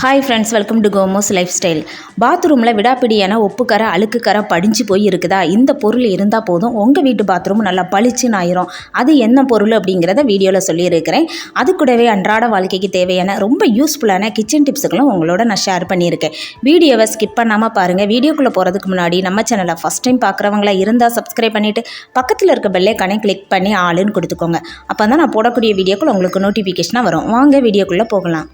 Hi friends welcome to கோமோஸ் life style பாத்ரூமில் விடாப்பிடியான உப்புக்கரை அழுக்குக்கரை படிஞ்சு போய் இருக்குதா? இந்த பொருள் இருந்தால் போதும். உங்கள் வீட்டு பாத்ரூம் நல்லா பளிச்சுன்னு ஆயிரும். அது என்ன பொருள் அப்படிங்கிறத வீடியோவில் சொல்லியிருக்கிறேன். அது கூடவே அன்றாட வாழ்க்கைக்கு தேவையான ரொம்ப யூஸ்ஃபுல்லான கிச்சன் டிப்ஸுகளும் உங்களோட நான் ஷேர் பண்ணியிருக்கேன். வீடியோவை ஸ்கிப் பண்ணாமல் பாருங்கள் வீடியோக்குள்ளே போகிறதுக்கு முன்னாடி நம்ம சேனலை ஃபஸ்ட் டைம் பார்க்குறவங்களா இருந்தால் சப்ஸ்கிரைப் பண்ணிவிட்டு பக்கத்தில் இருக்க பெல்லைக்கானே கிளிக் பண்ணி ஆளுன்னு கொடுத்துக்கோங்க. அப்போ தான் நான் போடக்கூடிய வீடியோக்குள்ளே உங்களுக்கு நோட்டிஃபிகேஷனாக வரும். வாங்க வீடியோக்குள்ளே போகலாம்.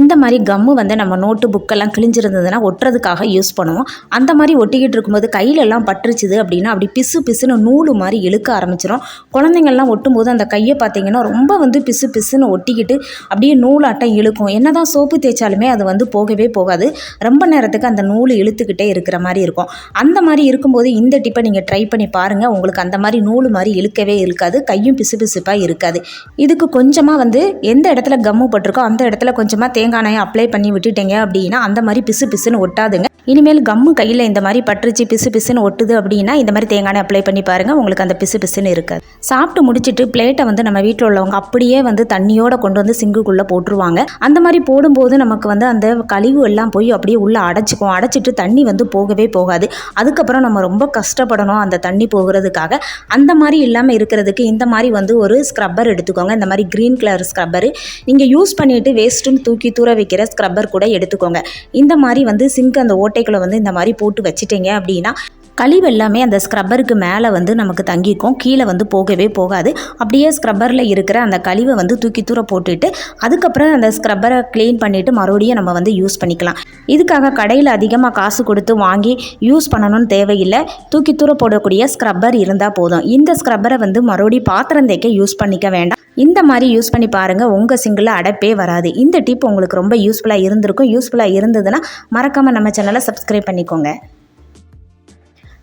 இந்த மாதிரி கம்மு வந்து நம்ம நோட்டு புக்கெல்லாம் கிழிஞ்சிருந்ததுன்னா ஒட்டுறதுக்காக யூஸ் பண்ணுவோம். அந்த மாதிரி ஒட்டிக்கிட்டு இருக்கும்போது கையிலெல்லாம் பட்டுருச்சுது அப்படின்னா அப்படி பிசு பிசுன்னு நூலு மாதிரி இழுக்க ஆரம்பிச்சிடும் குழந்தைங்கள்லாம் ஒட்டும்போது அந்த கையை பார்த்தீங்கன்னா ரொம்ப வந்து பிசு பிசுன்னு ஒட்டிக்கிட்டு அப்படியே நூலாட்டம் இழுக்கும். என்னதான் சோப்பு தேய்ச்சாலுமே அது வந்து போகவே போகாது. ரொம்ப நேரத்துக்கு அந்த நூல் இழுத்துக்கிட்டே இருக்கிற மாதிரி இருக்கும். அந்த மாதிரி இருக்கும்போது இந்த டிப்பை நீங்கள் ட்ரை பண்ணி பாருங்கள் உங்களுக்கு அந்த மாதிரி நூல் மாதிரி இழுக்கவே இருக்காது கையும் பிசு பிசுப்பாக இருக்காது. இதுக்கு கொஞ்சமாக வந்து எந்த இடத்துல கம்மு பட்டிருக்கோ அந்த இடத்துல கொஞ்சமாக தே தேங்காய் எண்ணெயை அப்ளை பண்ணி விட்டுட்டீங்க அப்படின்னா அந்த மாதிரி பிசு பிசுன்னு ஒட்டாதுங்க. இனிமேல் கம்மு கையில் இந்த மாதிரி பட்டுருச்சு பிசு பிசுன்னு ஒட்டுது அப்படின்னா இந்த மாதிரி தேங்காய் அப்ளை பண்ணி பாருங்கள் உங்களுக்கு அந்த பிசு பிசுன்னு இருக்காது. சாப்பிட்டு முடிச்சுட்டு பிளேட்டை வந்து நம்ம வீட்டில் உள்ளவங்க அப்படியே வந்து தண்ணியோட கொண்டு வந்து சிங்குக்குள்ளே போட்டுருவாங்க. அந்த மாதிரி போடும்போது நமக்கு வந்து அந்த கழிவு எல்லாம் போய் அப்படியே உள்ளே அடைச்சிக்கும். அடைச்சிட்டு தண்ணி வந்து போகவே போகாது. அதுக்கப்புறம் நம்ம ரொம்ப கஷ்டப்படணும் அந்த தண்ணி போகிறதுக்காக. அந்த மாதிரி இல்லாமல் இருக்கிறதுக்கு இந்த மாதிரி வந்து ஒரு ஸ்க்ரப்பர் எடுத்துக்கோங்க. இந்த மாதிரி க்ரீன் கலர் ஸ்க்ரப்பர் நீங்கள் யூஸ் பண்ணிவிட்டு வேஸ்ட்டுன்னு தூக்கி தூர வைக்கிற ஸ்க்ரப்பர் கூட எடுத்துக்கோங்க. இந்த மாதிரி வந்து சிங்க் அந்த ஓட்டைக்குள்ளே வந்து இந்த மாதிரி போட்டு வச்சுட்டீங்க அப்படின்னா கழிவு எல்லாமே அந்த ஸ்க்ரப்பருக்கு மேலே வந்து நமக்கு தங்கிக்கும். கீழே வந்து போகவே போகாது. அப்படியே ஸ்க்ரப்பரில் இருக்கிற அந்த கழிவை வந்து தூக்கி தூர போட்டுட்டு அதுக்கப்புறம் அந்த ஸ்க்ரப்பரை க்ளீன் பண்ணிவிட்டு மறுபடியும் நம்ம வந்து யூஸ் பண்ணிக்கலாம். இதுக்காக கடையில் அதிகமாக காசு கொடுத்து வாங்கி யூஸ் பண்ணணும்னு தேவையில்லை. தூக்கி தூர போடக்கூடிய ஸ்க்ரப்பர் இருந்தால் போதும். இந்த ஸ்க்ரப்பரை வந்து மறுபடியும் பாத்திரம் தேய்க்க யூஸ் பண்ணிக்க வேண்டாம். இந்த மாதிரி யூஸ் பண்ணி பாருங்கள் உங்கள் சிங்கிளில் அடைப்பே வராது. இந்த டிப் உங்களுக்கு ரொம்ப யூஸ்ஃபுல்லாக இருந்திருக்கும். யூஸ்ஃபுல்லாக இருந்ததுன்னா மறக்காமல் நம்ம சேனலை சப்ஸ்கிரைப் பண்ணிக்கோங்க.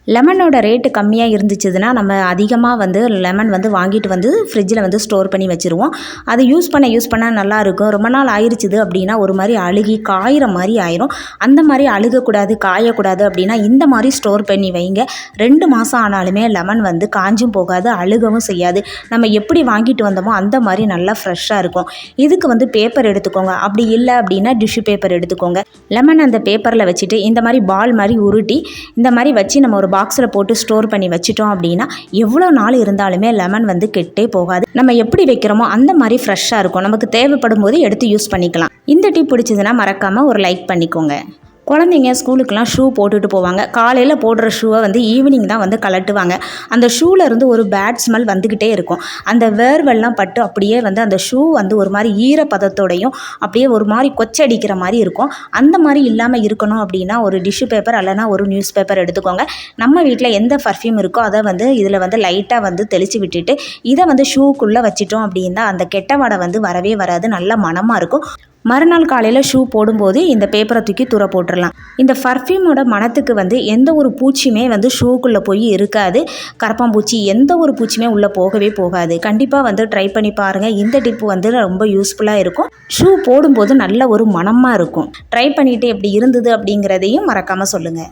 லெமனோட ரேட்டு கம்மியாக இருந்துச்சுன்னா நம்ம அதிகமாக வந்து லெமன் வந்து வாங்கிட்டு வந்து ஃப்ரிட்ஜில் வந்து ஸ்டோர் பண்ணி வச்சுருவோம். அது யூஸ் பண்ண யூஸ் பண்ணால் நல்லா இருக்கும். ரொம்ப நாள் ஆயிடுச்சுது அப்படின்னா ஒரு மாதிரி அழுகி காயிற மாதிரி ஆயிரும். அந்த மாதிரி அழுகக்கூடாது காயக்கூடாது அப்படின்னா இந்த மாதிரி ஸ்டோர் பண்ணி வைங்க. ரெண்டு மாதம் ஆனாலுமே லெமன் வந்து காஞ்சும் போகாது அழுகவும் செய்யாது. நம்ம எப்படி வாங்கிட்டு வந்தோமோ அந்த மாதிரி நல்லா ஃப்ரெஷ்ஷாக இருக்கும். இதுக்கு வந்து பேப்பர் எடுத்துக்கோங்க. அப்படி இல்லை அப்படின்னா டிஷ்யூ பேப்பர் எடுத்துக்கோங்க. லெமன் அந்த பேப்பரில் வச்சுட்டு இந்த மாதிரி பால் மாதிரி உருட்டி இந்த மாதிரி வச்சு நம்ம ஒரு பாக்ஸில் போட்டு ஸ்டோர் பண்ணி வச்சிட்டோம் அப்படின்னா எவ்வளோ நாள் இருந்தாலுமே லெமன் வந்து கெட்டே போகாது. நம்ம எப்படி வைக்கிறோமோ அந்த மாதிரி ஃப்ரெஷ்ஷாக இருக்கும். நமக்கு தேவைப்படும் போது எடுத்து யூஸ் பண்ணிக்கலாம். இந்த டிப் பிடிச்சதுன்னா மறக்காமல் ஒரு லைக் பண்ணிக்கோங்க. குழந்தைங்க ஸ்கூலுக்கெலாம் ஷூ போட்டுட்டு போவாங்க. காலையில் போடுற ஷூவை வந்து ஈவினிங் தான் வந்து கலட்டுவாங்க அந்த ஷூவில் இருந்து ஒரு பேட் ஸ்மெல் வந்துக்கிட்டே இருக்கும். அந்த வேர்வெல்லாம் பட்டு அப்படியே வந்து அந்த ஷூ வந்து ஒரு மாதிரி ஈரப்பதத்தோடையும் அப்படியே ஒரு மாதிரி கொச்சடிக்கிற மாதிரி இருக்கும். அந்த மாதிரி இல்லாமல் இருக்கணும் அப்படின்னா ஒரு டிஷ்யூ பேப்பர் அல்லனா ஒரு நியூஸ் பேப்பர் எடுத்துக்கோங்க. நம்ம வீட்டில் எந்த பர்ஃப்யூம் இருக்கோ அதை வந்து இதில் வந்து லைட்டாக வந்து தெளித்து விட்டுட்டு இதை வந்து ஷூக்குள்ளே வச்சிட்டோம் அப்படின்னா அந்த கெட்ட வடை வந்து வரவே வராது. நல்ல மனமாக இருக்கும். மறுநாள் காலையில் ஷூ போடும்போது இந்த பேப்பரை தூக்கி தூர போட்டுடலாம் இந்த பர்ஃப்யூமோட மனத்துக்கு வந்து எந்த ஒரு பூச்சியுமே வந்து ஷூக்குள்ளே போய் இருக்காது. கரப்பாம்பூச்சி எந்த ஒரு பூச்சியுமே உள்ளே போகவே போகாது. கண்டிப்பாக வந்து ட்ரை பண்ணி பாருங்கள் இந்த டிப்பு வந்து ரொம்ப யூஸ்ஃபுல்லாக இருக்கும். ஷூ போடும்போது நல்ல ஒரு மனமாக இருக்கும். ட்ரை பண்ணிவிட்டு எப்படி இருந்தது அப்படிங்கிறதையும் மறக்காமல் சொல்லுங்கள்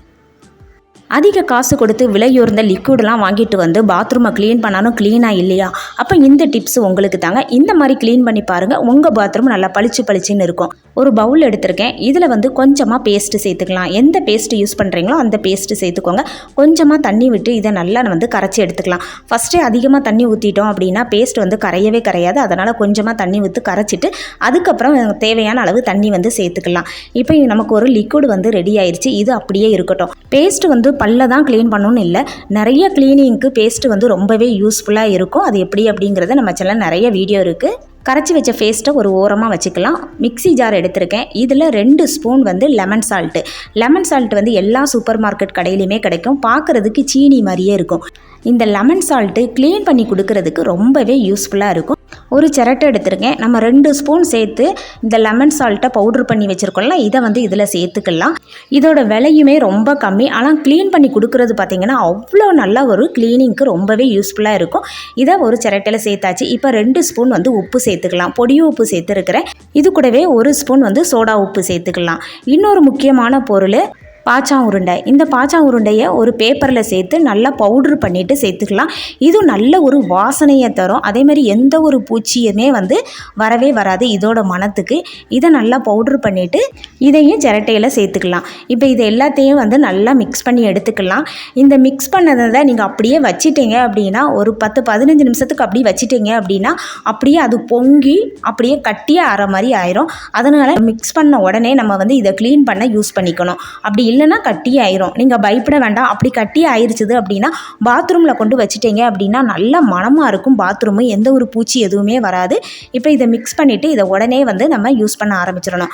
அதிக காசு கொடுத்து விலையுயர்ந்த லிக்விடெலாம் வாங்கிட்டு வந்து பாத்ரூமை க்ளீன் பண்ணாலும் க்ளீனாக இல்லையா? அப்போ இந்த டிப்ஸ் உங்களுக்கு தாங்க. இந்த மாதிரி க்ளீன் பண்ணி பாருங்கள் உங்கள் பாத்ரூம் நல்லா பளிச்சு பளிச்சுன்னு இருக்கும். ஒரு பவுல் எடுத்திருக்கேன். இதில் வந்து கொஞ்சமாக பேஸ்ட்டு சேர்த்துக்கலாம். எந்த பேஸ்ட்டு யூஸ் பண்ணுறீங்களோ அந்த பேஸ்ட்டு சேர்த்துக்கோங்க. கொஞ்சமாக தண்ணி விட்டு இதை நல்லா வந்து கரைச்சி எடுத்துக்கலாம். ஃபஸ்ட்டே அதிகமாக தண்ணி ஊற்றிட்டோம் அப்படின்னா பேஸ்ட் வந்து கரையவே கரையாது. அதனால் கொஞ்சமாக தண்ணி ஊற்றி கரைச்சிட்டு அதுக்கப்புறம் தேவையான அளவு தண்ணி வந்து சேர்த்துக்கலாம். இப்போ நமக்கு ஒரு லிக்விட் வந்து ரெடி ஆயிடுச்சு இது அப்படியே இருக்கட்டும். பேஸ்ட் வந்து பல்ல தான் க்ளீன் பண்ணணும்னு இல்லை. நிறைய க்ளீனிங்க்கு பேஸ்ட்டு வந்து ரொம்பவே யூஸ்ஃபுல்லாக இருக்கும். அது எப்படி அப்படிங்கிறத நம்ம சேனல் நிறைய வீடியோ இருக்குது கரைச்சி வச்ச பேஸ்ட்டை ஒரு ஓரமாக வச்சுக்கலாம். மிக்சி ஜார் எடுத்திருக்கேன். இதில் ரெண்டு ஸ்பூன் வந்து லெமன் சால்ட்டு லெமன் சால்ட் வந்து எல்லா சூப்பர் மார்க்கெட் கடையிலையுமே கிடைக்கும். பார்க்குறதுக்கு சீனி மாதிரியே இருக்கும். இந்த லெமன் சால்ட்டு க்ளீன் பண்ணி கொடுக்கறதுக்கு ரொம்பவே யூஸ்ஃபுல்லாக இருக்கும். ஒரு சிரட்டை எடுத்திருக்கேன். நம்ம ரெண்டு ஸ்பூன் சேர்த்து இந்த லெமன் சால்ட்டை பவுட்ரு பண்ணி வச்சுருக்கோம்ல இதை வந்து இதில் சேர்த்துக்கலாம். இதோட விலையுமே ரொம்ப கம்மி. ஆனால் க்ளீன் பண்ணி கொடுக்குறது பார்த்திங்கன்னா அவ்வளோ நல்ல ஒரு க்ளீனிங்க்கு ரொம்பவே யூஸ்ஃபுல்லாக இருக்கும். இதை ஒரு சிரட்டையில் சேர்த்தாச்சு. இப்போ ரெண்டு ஸ்பூன் வந்து உப்பு சேர்த்துக்கலாம். பொடியும் உப்பு சேர்த்துருக்கிறேன். இது கூடவே ஒரு ஸ்பூன் வந்து சோடா உப்பு சேர்த்துக்கலாம். இன்னொரு முக்கியமான பொருள் பாச்சா உருண்டை இந்த பாச்சா உருண்டையை ஒரு பேப்பரில் சேர்த்து நல்லா பவுட்ரு பண்ணிவிட்டு சேர்த்துக்கலாம். இது நல்ல ஒரு வாசனையை தரும். அதே மாதிரி எந்த ஒரு பூச்சியுமே வந்து வரவே வராது இதோட மனத்துக்கு. இதை நல்லா பவுட்ரு பண்ணிவிட்டு இதையும் சிரட்டையில் சேர்த்துக்கலாம். இப்போ இது எல்லாத்தையும் வந்து நல்லா மிக்ஸ் பண்ணி எடுத்துக்கலாம். இந்த மிக்ஸ் பண்ணதை நீங்கள் அப்படியே வச்சிட்டீங்க அப்படின்னா ஒரு பத்து பதினஞ்சு நிமிஷத்துக்கு அப்படியே வச்சிட்டீங்க அப்படின்னா அப்படியே அது பொங்கி அப்படியே கட்டியே ஆற மாதிரி ஆயிரும். அதனால் மிக்ஸ் பண்ண உடனே நம்ம வந்து இதை க்ளீன் பண்ண யூஸ் பண்ணிக்கணும். அப்படி இல்லைன்னா கட்டி ஆயிரும். நீங்கள் பயப்பட வேண்டாம். அப்படி கட்டி ஆயிடுச்சுது அப்படின்னா பாத்ரூமில் கொண்டு வச்சுட்டீங்க அப்படின்னா நல்ல மணமாக இருக்கும். பாத்ரூமு எந்த ஒரு பூச்சி எதுவுமே வராது. இப்போ இதை மிக்ஸ் பண்ணிவிட்டு இதை உடனே வந்து நம்ம யூஸ் பண்ண ஆரம்பிச்சிடணும்.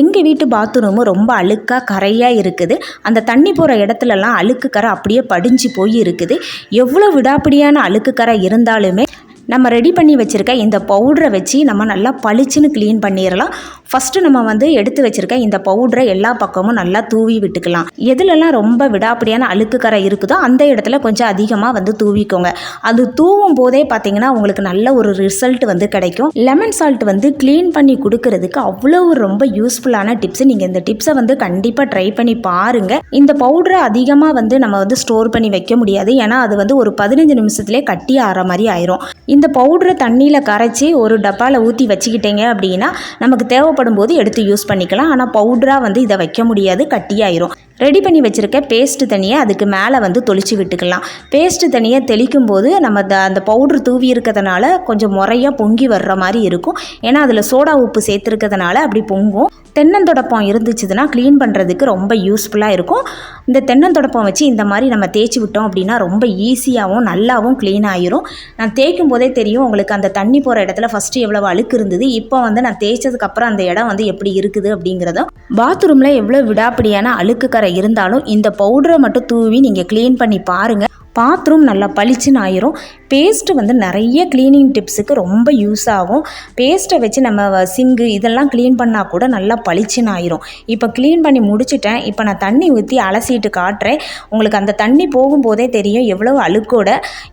எங்கள் வீட்டு பாத்ரூமு ரொம்ப அழுக்காக கரையாக இருக்குது. அந்த தண்ணி போகிற இடத்துலலாம் அழுக்கு கரை அப்படியே படிஞ்சு போய் இருக்குது. எவ்வளோ விடாப்பிடியான அழுக்கு கரை இருந்தாலுமே நம்ம ரெடி பண்ணி வச்சுருக்க இந்த பவுடரை வச்சு நம்ம நல்லா பளிச்சுன்னு க்ளீன் பண்ணிடலாம் ஃபஸ்ட்டு நம்ம வந்து எடுத்து வச்சுருக்க இந்த பவுடரை எல்லா பக்கமும் நல்லா தூவி விட்டுக்கலாம். எதுலலாம் ரொம்ப விடாப்பிடியான அழுக்குக்கரை இருக்குதோ அந்த இடத்துல கொஞ்சம் அதிகமாக வந்து தூவிக்கோங்க. அது தூவும் போதே பார்த்தீங்கன்னா உங்களுக்கு நல்ல ஒரு ரிசல்ட் வந்து கிடைக்கும். லெமன் சால்ட் வந்து க்ளீன் பண்ணி கொடுக்கறதுக்கு அவ்வளோ ஒரு ரொம்ப யூஸ்ஃபுல்லான டிப்ஸ் நீங்கள் இந்த டிப்ஸை வந்து கண்டிப்பாக ட்ரை பண்ணி பாருங்கள் இந்த பவுடரை அதிகமாக வந்து நம்ம வந்து ஸ்டோர் பண்ணி வைக்க முடியாது. ஏன்னா அது வந்து ஒரு பதினஞ்சு நிமிஷத்துலேயே கட்டி ஆற மாதிரி ஆயிரும். இந்த பவுடரை தண்ணியில் கரைச்சி ஒரு டப்பாவில் ஊற்றி வச்சுக்கிட்டீங்க அப்படின்னா நமக்கு தேவைப்படும் போது எடுத்து யூஸ் பண்ணிக்கலாம். ஆனால் பவுடராக வந்து இதை வைக்க முடியாது. கட்டியாயிரும். ரெடி பண்ணி வச்சுருக்க பேஸ்ட்டு தண்ணியை அதுக்கு மேலே வந்து தொளிச்சு விட்டுக்கலாம். பேஸ்ட்டு தண்ணியை தெளிக்கும் போது நம்ம த அந்த பவுட்ரு தூவி இருக்கிறதுனால கொஞ்சம் முறையாக பொங்கி வர்ற மாதிரி இருக்கும். ஏன்னா அதில் சோடா உப்பு சேர்த்துருக்கிறதுனால அப்படி பொங்கும். தென்னந்தொடப்பம் இருந்துச்சுன்னா க்ளீன் பண்ணுறதுக்கு ரொம்ப யூஸ்ஃபுல்லாக இருக்கும். இந்த தென்னந்தொடப்பம் வச்சு இந்த மாதிரி நம்ம தேய்ச்சி விட்டோம் அப்படின்னா ரொம்ப ஈஸியாகவும் நல்லாவும் க்ளீன் ஆயிரும். நான் தேய்க்கும் போதே தெரியும் உங்களுக்கு அந்த தண்ணி போகிற இடத்துல ஃபஸ்ட்டு எவ்வளோ அழுக்கு இருந்தது இப்போ வந்து நான் தேய்ச்சதுக்கப்புறம் அந்த இடம் வந்து எப்படி இருக்குது அப்படிங்கிறதும். பாத்ரூமில் எவ்வளோ விடாப்பிடியான அழுக்கு கரை இருந்தாலும் இந்த பவுடரை மட்டும் தூவி நீங்கள் க்ளீன் பண்ணி பாருங்கள் பாத்ரூம் நல்லா பளிச்சுன்னு ஆயிரும். பேஸ்ட்டு வந்து நிறைய க்ளீனிங் டிப்ஸுக்கு ரொம்ப யூஸ் ஆகும். பேஸ்ட்டை வச்சு நம்ம சிங்கு இதெல்லாம் க்ளீன் பண்ணால் கூட நல்லா பளிச்சுன்னு ஆயிரும். இப்போ க்ளீன் பண்ணி முடிச்சிட்டேன். இப்போ நான் தண்ணி ஊற்றி அலசிட்டு காட்டுறேன். உங்களுக்கு அந்த தண்ணி போகும்போதே தெரியும் எவ்வளோ அழுக்கோட.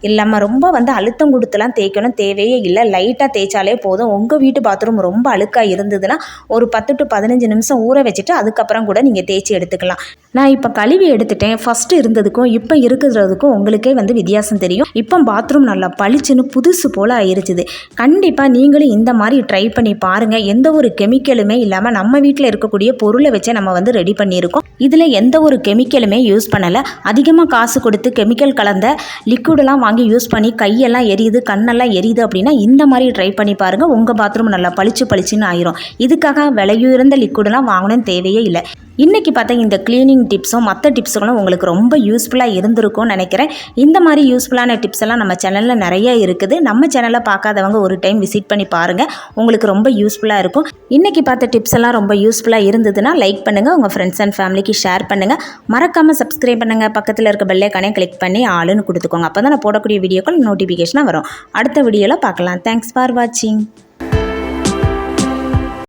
இல்லாமல் ரொம்ப வந்து அழுத்தம் கொடுத்துலாம் தேய்க்கணும் தேவையே இல்லை. லைட்டாக தேய்ச்சாலே போதும். உங்கள் வீட்டு பாத்ரூம் ரொம்ப அழுக்காக இருந்ததுன்னா ஒரு பத்து டு பதினஞ்சு நிமிஷம் ஊற வச்சுட்டு அதுக்கப்புறம் கூட நீங்கள் தேய்ச்சி எடுத்துக்கலாம். நான் இப்போ கழுவி எடுத்துட்டேன். ஃபஸ்ட்டு இருந்ததுக்கும் இப்போ இருக்கிறதுக்கும் உங்களுக்கே வந்து வித்தியாசம் தெரியும். இப்போ பாத்ரூம் நல்லா பளிச்சுன்னு புதுசு போல் ஆயிருச்சுது. கண்டிப்பாக நீங்களும் இந்த மாதிரி ட்ரை பண்ணி பாருங்கள் எந்த ஒரு கெமிக்கலுமே இல்லாமல் நம்ம வீட்டில் இருக்கக்கூடிய பொருளை வச்சே நம்ம வந்து ரெடி பண்ணியிருக்கோம். இதில் எந்த ஒரு கெமிக்கலுமே யூஸ் பண்ணலை. அதிகமாக காசு கொடுத்து கெமிக்கல் கலந்த லிக்விடெல்லாம் வாங்கி யூஸ் பண்ணி கையெல்லாம் எரியுது கண்ணெல்லாம் எரியுது அப்படின்னா இந்த மாதிரி ட்ரை பண்ணி பாருங்கள் உங்கள் பாத்ரூம் நல்லா பளிச்சு பளிச்சுன்னு ஆயிரும். இதுக்காக விலையுயர்ந்த லிக்விடெல்லாம் வாங்கணும்னு தேவையே இல்லை. இன்றைக்கி பார்த்தா இந்த க்ளீனிங் டிப்ஸும் மற்ற டிப்ஸுகளும் உங்களுக்கு ரொம்ப யூஸ்ஃபுல்லாக இருந்திருக்கும்னு நினைக்கிறேன். இந்த மாதிரி யூஸ்ஃபுல்லான டிப்ஸ் எல்லாம் நம்ம சேனலில் நிறைய இருக்குது. நம்ம சேனலை பார்க்காதவங்க ஒரு டைம் விசிட் பண்ணி பாருங்கள் உங்களுக்கு ரொம்ப யூஸ்ஃபுல்லாக இருக்கும். இன்றைக்கி பார்த்த டிப்ஸ் எல்லாம் ரொம்ப யூஸ்ஃபுல்லாக இருந்ததுன்னா லைக் பண்ணுங்கள் உங்கள் ஃப்ரெண்ட்ஸ் அண்ட் ஃபேமிலிக்கு ஷேர் பண்ணுங்கள் மறக்காமல் சப்ஸ்கிரைப் பண்ணுங்கள் பக்கத்தில் இருக்க பெல்லைக்கானே கிளிக் பண்ணி ஆளுன்னு கொடுத்துக்கோங்க. அப்போ தான் நான் போடக்கூடிய வீடியோக்கள் நோட்டிஃபிகேஷனாக வரும். அடுத்த வீடியோவில் பார்க்கலாம். தேங்க்ஸ் ஃபார் வாட்சிங்